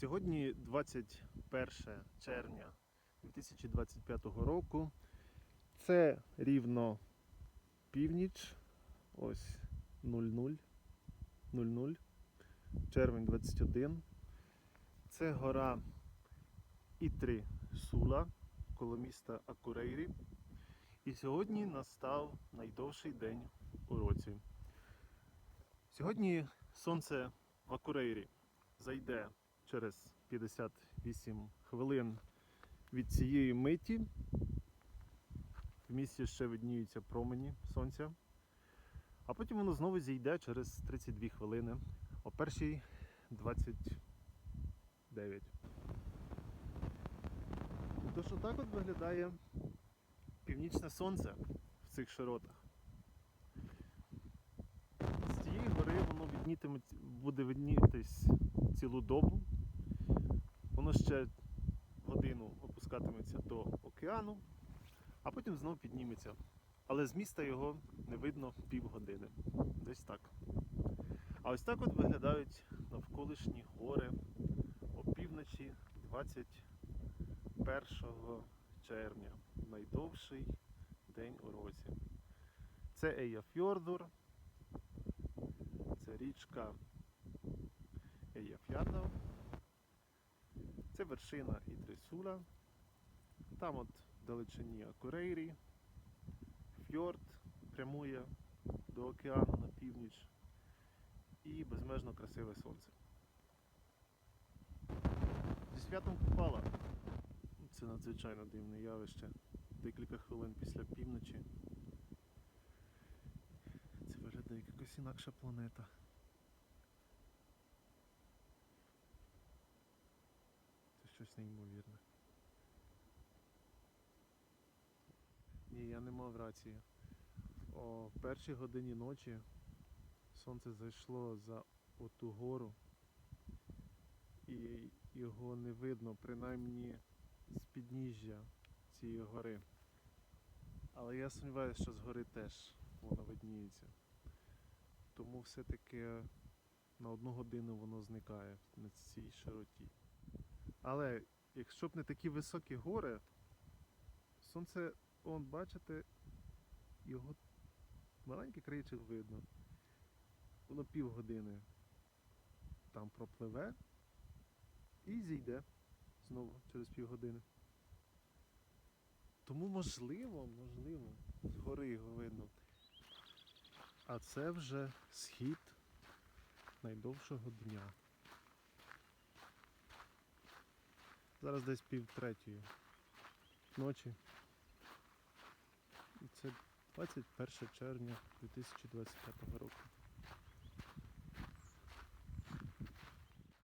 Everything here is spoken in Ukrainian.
Сьогодні 21 червня 2025 року. Це рівно північ. Ось 00. 00. Червень 21. Це гора Ітри Сула коло міста Акурейрі. І сьогодні настав найдовший день у році. Сьогодні сонце в Акурейрі зайде через 58 хвилин від цієї миті. В місті ще видніються промені сонця. А потім воно знову зійде через 32 хвилини о першій 29. Тож отак от виглядає північне сонце в цих широтах. З цієї гори воно буде виднітись цілу добу. Ще годину опускатиметься до океану, а потім знову підніметься. Але з міста його не видно півгодини. Десь так. А ось так от виглядають навколишні гори опівночі 21 червня. Найдовший день у році. Це Еяфьордур, це річка Еяф'ярдав, це вершина Ідрисула, там от далечині Акурейрі, фьорд прямує до океану на північ і безмежно красиве сонце. Зі святом Купала. Це надзвичайно дивне явище. Декілька хвилин після півночі. Це виглядає як якась інакша планета. Щось неймовірне. Ні, я не мав рації. О першій годині ночі сонце зайшло за оту гору і його не видно, принаймні з підніжжя цієї гори. Але я сумніваюся, що з гори теж воно видніється. Тому все-таки на одну годину воно зникає на цій широті. Але якщо б не такі високі гори, сонце, он, бачите, його маленький краєчок видно. Воно півгодини там пропливе і зійде знову через півгодини. Тому можливо, можливо, згори його видно. А це вже схід найдовшого дня. Зараз десь пів третьої ночі. І це 21 червня 2025 року.